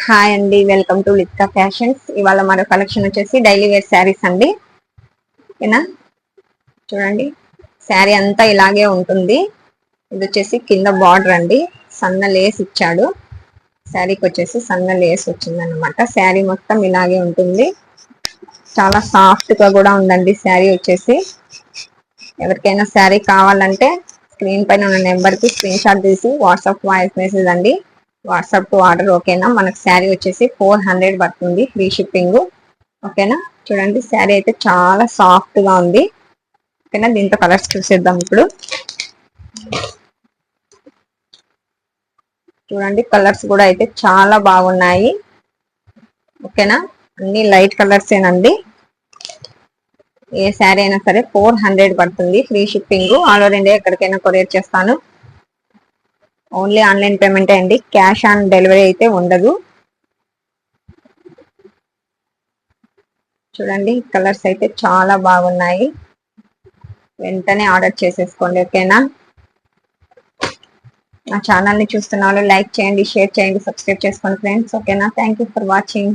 Hi అండి welcome to లిత్కా fashions ఇవాళ మరో కలెక్షన్ వచ్చేసి డైలీ వేర్ శారీస్ అండి. ఓకేనా? చూడండి. శారీ అంతా ఇలాగే ఉంటుంది. ఇది వచ్చేసి కింద బార్డర్ అండి. సన్న లేస్ ఇచ్చాడు. శారీకి వచ్చేసి సన్న లేస్ వచ్చిందనమాట శారీ మొత్తం ఇలాగే ఉంటుంది. చాలా సాఫ్ట్గా కూడా ఉందండి శారీ వచ్చేసి. ఎవరికైనా శారీ కావాలంటే స్క్రీన్ పైన ఉన్న నెంబర్కి స్క్రీన్షాట్ స్క్రీన్ షాట్ తీసి వాట్సాప్ వాయిస్ మెసేజ్ అండి. వాట్సాప్ టు ఆర్డర్ ఓకేనా? మనకు శారీ వచ్చేసి ఫోర్ హండ్రెడ్ పడుతుంది ఫ్రీ షిప్పింగ్ ఓకేనా? చూడండి శారీ అయితే చాలా సాఫ్ట్గా ఉంది. ఓకేనా? దీంతో కలర్స్ చూసేద్దాం ఇప్పుడు. చూడండి కలర్స్ కూడా అయితే చాలా బాగున్నాయి. ఓకేనా? అన్ని లైట్ కలర్స్ ఏనండి. ఏ శారీ అయినా సరే ఫోర్ హండ్రెడ్ పడుతుంది free shipping all over India ఎక్కడికైనా కొరియర్ చేస్తాను. ఓన్లీ ఆన్లైన్ పేమెంటే అండి. క్యాష్ ఆన్ డెలివరీ అయితే ఉండదు. చూడండి కలర్స్ అయితే చాలా బాగున్నాయి. వెంటనే ఆర్డర్ చేసేసుకోండి ఓకేనా? నా ఛానల్ని చూస్తున్న వాళ్ళు లైక్ చేయండి షేర్ చేయండి సబ్స్క్రైబ్ చేసుకోండి ఫ్రెండ్స్ ఓకేనా? Thank you for watching.